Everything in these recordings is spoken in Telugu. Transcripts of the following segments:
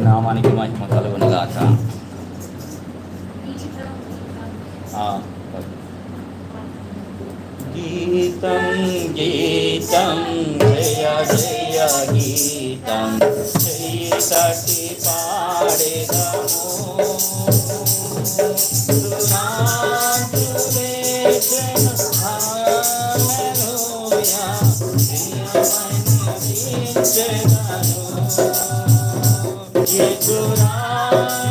నామానికి మహిమ కలుగును గాక. గీతం గీతం జయ జయ గీతం. చెయ్యి పాడేదము. జయ সুরা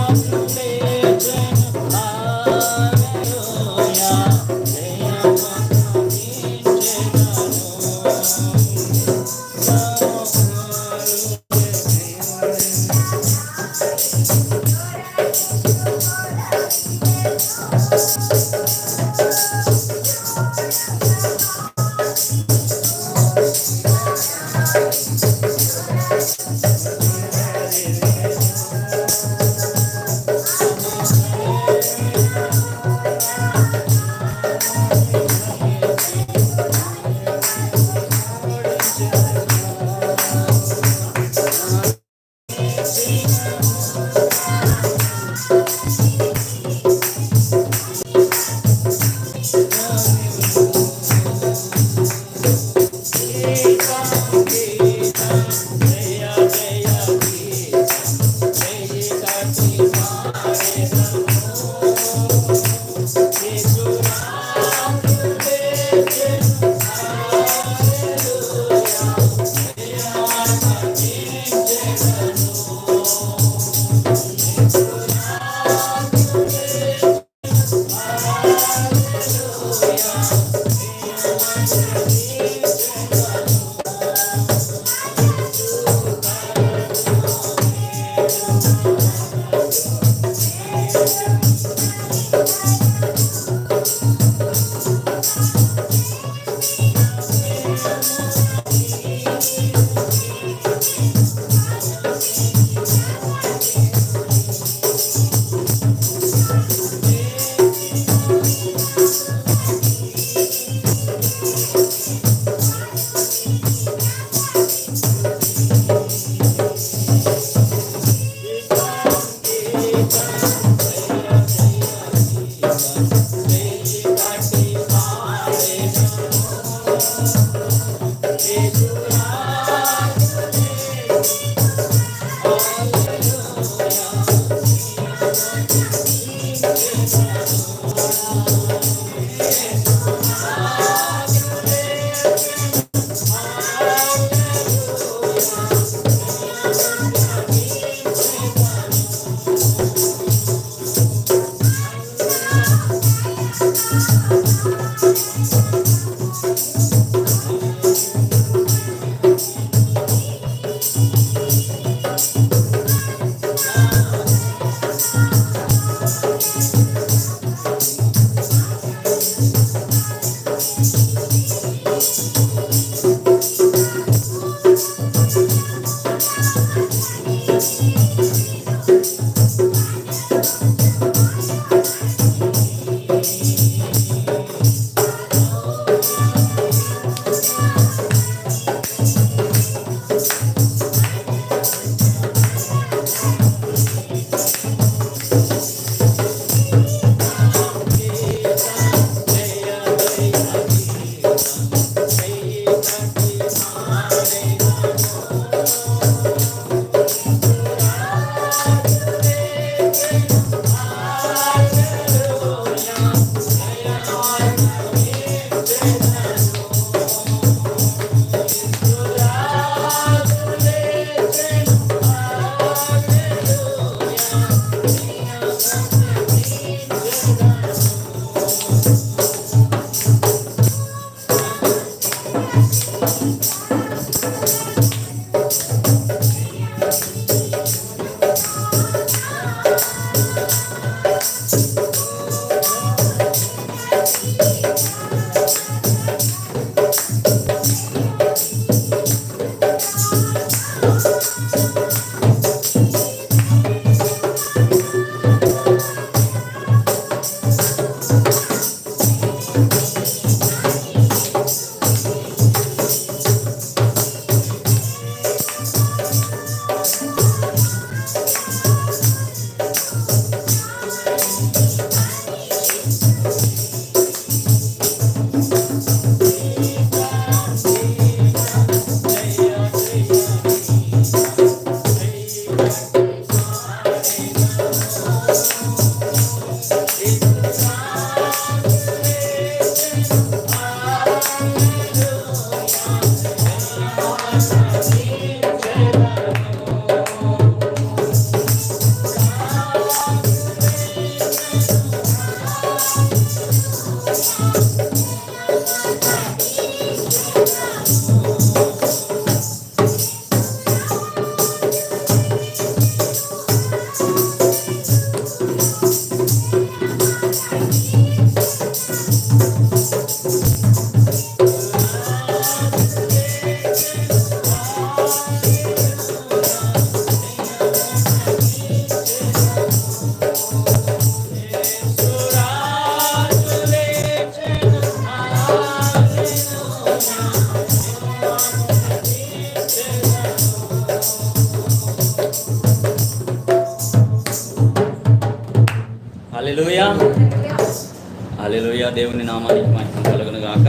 హల్లెలూయా దేవుని నామానికి మహిమ కలుగును గాక.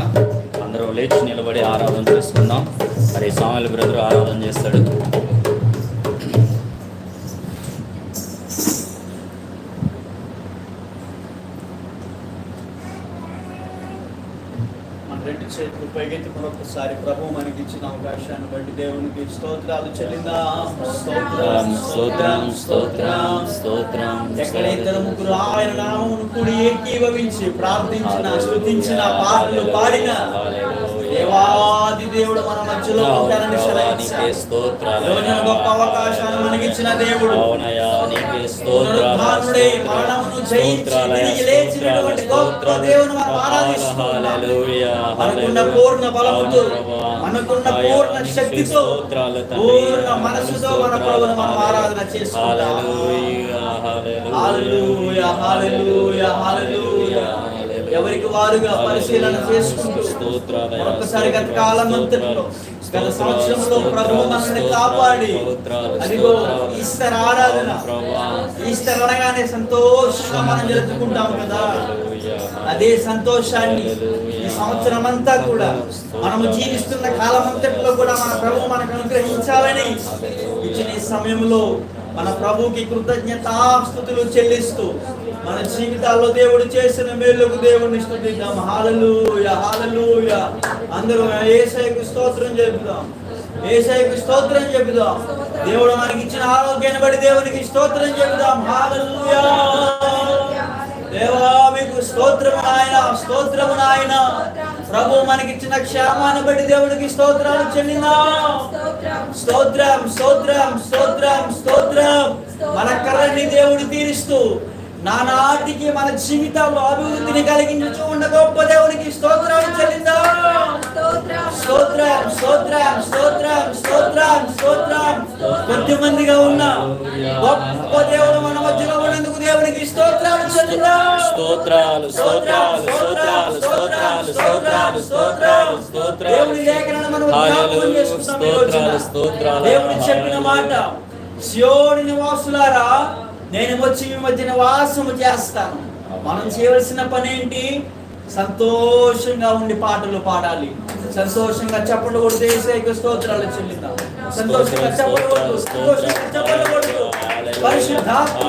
అందరూ లేచి నిలబడి ఆరాధన చేసుకుందాం. మరి సామెల బ్రదర్ ఆరాధన చేస్తాడు. మన రెండు చేతులు పైకెత్తి మరొకసారి ప్రభు మనకి ఇచ్చిన అవకాశాన్ని బట్టి దేవునికి స్తోత్రాలు చెల్లిందా స్తోత్రం స్తోత్రం స్తోత్రం స్తోత్రం. ఎక్కడ ఇద్దరు ముగ్గురు ఆయన నామమును కూడి ఏకీభవించి ప్రార్థించిన స్తుతించిన పాటలు పాడిన దేవాది దేవుడు మన మధ్యలో నీకే స్తోత్రాలు గొప్ప అవకాశాన్ని మనకిచ్చిన దేవుడు. అవునయ్యా నీకే స్తోత్రాలు మరణమును జయించి లేచినటువంటి గొప్ప దేవుని మనం ఆరాధిస్తున్నాం. హల్లెలూయా మనకున్న పూర్ణ బలముతో మనకున్న పూర్ణ శక్తితో పూర్ణ మనసుతో మన ప్రభుని మనం ఆరాధన చేసుకుంటాం. హల్లెలూయా హల్లెలూయా హల్లెలూయా. ఎవరికి వారుగా పరిశీలన చేసుకుంటూ ఒక్కసారి గత కాలం అంతట్లో గత సంవత్సరంలో ప్రభు మనల్ని కాపాడి అదిగో ఈస్టర్ ఆరాధన. ఈస్టర్ అనగానే సంతోషంగా మనం జరుపుకుంటాం కదా. అదే సంతోషాన్ని ఈ సంవత్సరం అంతా కూడా మనము జీవిస్తున్న కాలం అంతట్లో కూడా మన ప్రభు మనకు అనుగ్రహించాలని ఇచ్చిన ఈ సమయంలో మన ప్రభుకి కృతజ్ఞతాస్థుతులు చెల్లిస్తూ మన జీవితాల్లో దేవుడు చేసిన మేలుకు దేవుడిని స్థుతిద్దాం. హాలలుయ హాలలుయ అందరూ ఏసైకు స్తోత్రం చెబుదాం. ఏసైకు స్తోత్రం చెబుదాం. దేవుడు మనకి ఇచ్చిన ఆరోగ్యాన్ని బట్టి దేవునికి స్తోత్రం చెబుదాం. హాలలుయా దేవా మీకు స్తోత్రము నాయన స్తోత్రము నాయన. ప్రభు మనకిచ్చిన క్షేమాన్ని బట్టి దేవుడికి స్తోత్రాలు చెల్లిందాం. స్తోత్రం స్తోత్రం స్తోత్రం స్తోత్రం. మన కర్రని దేవుడు తీరుస్తూ నానాటికి మన జీవితంలో అభివృద్ధిని కలిగించు ఉన్న గొప్ప దేవునికి స్తోత్రాలు చెల్లిందా. స్తోత్రం స్తోత్రం స్తోత్రం స్తోత్రం స్తోత్రం. కొద్ది మందిగా ఉన్న గొప్ప దేవుడు స్తోత్రాలు స్తోత్రాలు స్తోత్రాలు స్తోత్రాలు స్తోత్రాలు స్తోత్రాలు స్తోత్రాలు. స్తోత్రాలు. స్తోత్రాలు స్తోత్రాలు దేవుడు చెప్పిన మాట నివాసులారా నేను వచ్చి మీ మధ్య నివాసము చేస్తాను. మనం చేయవలసిన పని ఏంటి? సంతోషంగా ఉండి పాటలు పాడాలి. సంతోషంగా చప్పట్లు కొడుతూ ఏసైకి స్తోత్రాలు చెల్లిద్దాం. సంతోషంగా చప్పట్లు కొడుతూ సంతోషంగా చప్పట్లు కొడుతూ పరిశుద్ధాత్మ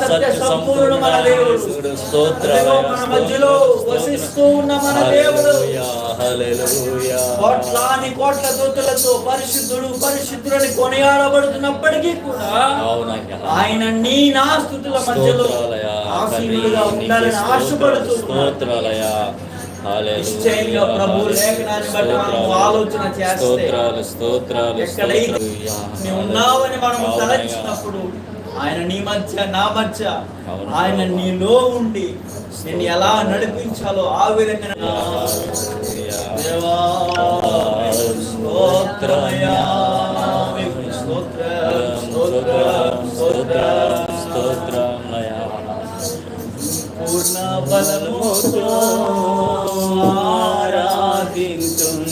సత్య సంపూర్ణమైన దేవుడు అదిగో మన మధ్యలో వసిస్తూ ఉన్న మన దేవుడు. కోట్లాని కోట్ల దూతలతో పరిశుద్ధుడు పరిశుద్ధుడని కొనియాడబడుతున్నప్పటికీ కూడా. ఆయన నీ నా స్థుతుల మధ్యలో ఉండాలని ఆశపడుతూ ఉన్నాడు. స్తోత్రాలయ్యా. హల్లెలూయా, నిశ్చయంగా ప్రభు లేఖనాన్ని బట్టి మనం స్తోత్రాలు, ఆలోచన చేస్తే స్తోత్రాలు ఎక్కడైతే ఉన్నావని మనం. తలంచినప్పుడు ఆయన నీ మధ్య నా మధ్య. ఆయన నీలో ఉండి నిన్ను ఎలా నడిపించాలో ఆ విధంగా స్తోత్రం, స్తోత్రం, స్తోత్రం. పూర్ణ బలముతో ఆరాధింతున్.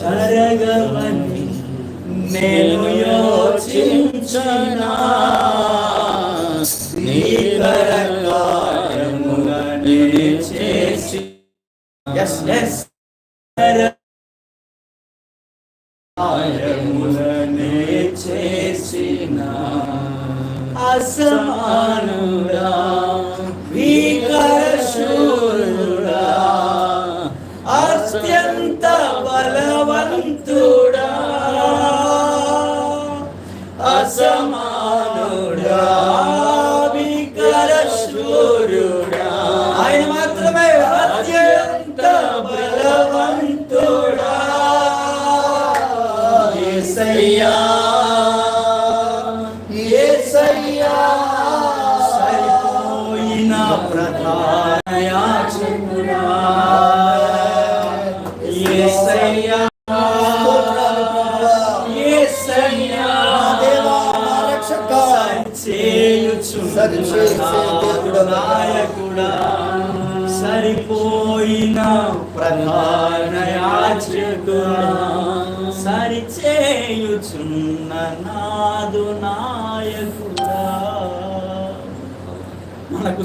జరగవని నేను యోచించనా. నీకర కార్యములని చేసి ఎస్ ఎస్ చేసిన. అసమానుడా.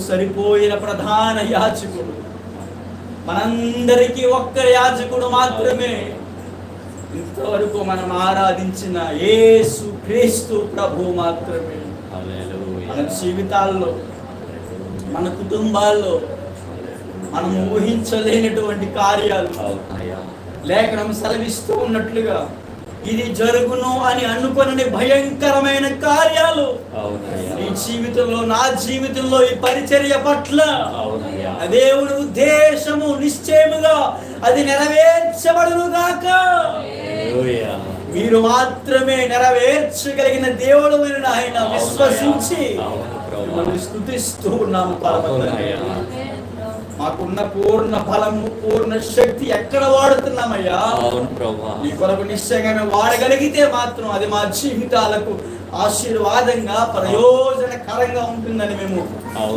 సరిపోయిన ప్రధాన యాజకుడు. మనందరికీ ఒక్క యాజకుడు మాత్రమే. ఇంతవరకు మనం ఆరాధించిన యేసు క్రీస్తు ప్రభు మాత్రమే. మన జీవితాల్లో మన కుటుంబాల్లో మనం ఊహించలేనటువంటి కార్యాలు. లేఖనం సెలవిస్తూ ఉన్నట్లుగా ఇది జరుగును అని అనుకుని భయంకరమైన కార్యాలు. నీ జీవితంలో నా జీవితంలో ఈ పరిచర్య పట్ల దేవుని ఉద్దేశము నిశ్చయముగా అది నెరవేర్చబడును గాక. మీరు మాత్రమే నెరవేర్చగలిగిన దేవుడు ఆయన విశ్వసించి స్తుతిస్తూ ఉన్నాము పరమ. మాకున్న పూర్ణ ఫలము పూర్ణ శక్తి ఎక్కడ వాడుతున్నామయ్యా? అవును ప్రభా. నీ కొరకు నిశ్చయంగా వాడగలిగితే మాత్రం అది మా జీవితాలకు ఆశీర్వాదంగా ప్రయోజనకరంగా ఉంటుందని మేము.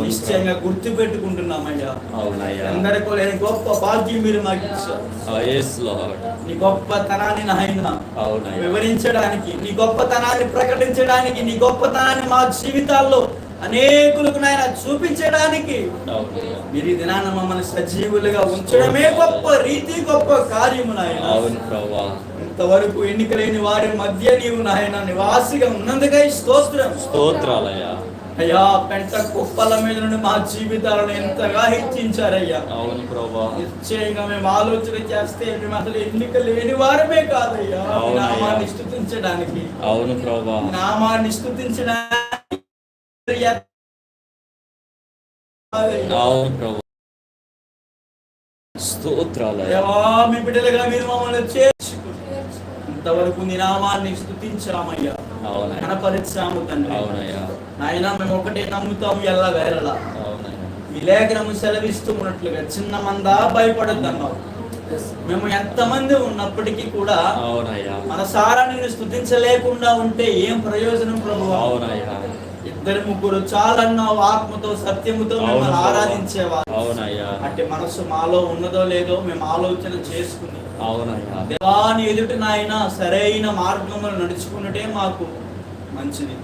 నిశ్చయంగా గుర్తు పెట్టుకుంటున్నామయ్యా అవునయ్యా. అందరికీ లేని గొప్ప భాగ్యం మీరు మాకు ఇచ్చారు. నీ గొప్పతనాన్ని నాయన వివరించడానికి నీ గొప్పతనాన్ని ప్రకటించడానికి నీ గొప్పతనాన్ని మా జీవితాల్లో అనేకులకు నాయన చూపించడానికి మీరు ఈ దినాన మమ్మల్ని సజీవులుగా ఉంచడమే గొప్ప రీతి గొప్ప కార్యము నాయన. ఇంతవరకు ఎన్నికలేని వారి మధ్య నీవు నాయన నివాసిగా ఉన్నందుకై స్తోత్రం. స్తోత్రాలయ్యా. అయ్యా పెంట కుప్పల మీద నుండి మా జీవితాలను ఎంతగా హెచ్చించారయ్యా. అవును ప్రభా. నిశ్చయంగా మేము ఆలోచన చేస్తే మేము అసలు ఎన్నిక లేని వారమే కాదయ్యా. నామాన్ని స్థుతించడానికి. అవును ప్రభా. నామాన్ని స్థుతించడానికి మీ బిడ్డలుగా మీరు మమ్మల్ని చేర్చుకుని ఇంతవరకు నీ నామాన్ని స్థుతించామయ్యా కనపరిచాము తండ్రి. నాయన మేము ఒకటే నమ్ముతాము ఎల్ల వేళలా లేఖనము సెలవిస్తూ ఉన్నట్లుగా చిన్న మందా భయపడద్దన్నావు. మేము ఎంతమంది ఉన్నప్పటికీ కూడా మన సారా నిన్ను స్థుతించలేకుండా ఉంటే ఏం ప్రయోజనం ప్రభు అవునయ్యా. ఇద్దరు ముగ్గురు చాలన్నావు ఆత్మతో సత్యముతో మిమ్మల్ని ప్రభు. ఆరాధించేవారు. అవునయ్యా. అంటే మనసు మాలో ఉన్నదో లేదో మేము ఆలోచన చేసుకుని అవునయ్యా. దేవాని ఎదుటి నాయన సరైన మార్గంలో నడుచుకున్నటే మాకు మంచిది.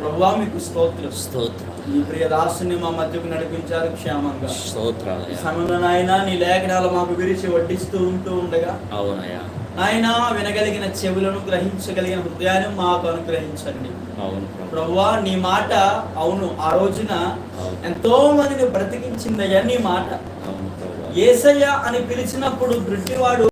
ప్రభువా మీకు స్తోత్రం. స్తోత్రం. నీ ప్రియ దాసుని మా మధ్యకు నడిపించారు క్షేమంగా. ఈ స్తోత్రాలయ్యా సమయంలో నాయన నీ లేఖనాలు మాకు విరిచి వడ్డిస్తూ ఉంటూ ఉండగా అవునయ్యా. నాయన వినగలిగిన చెవులను గ్రహించగలిగిన హృదయాన్ని మాకు అనుగ్రహించండి. ప్రభువా నీ మాట అవును. ఆ రోజున ఎంతో మందిని బ్రతికించిందయ్యా నీ మాట. ఏసయ్య అని పిలిచినప్పుడు బ్రిటివాడు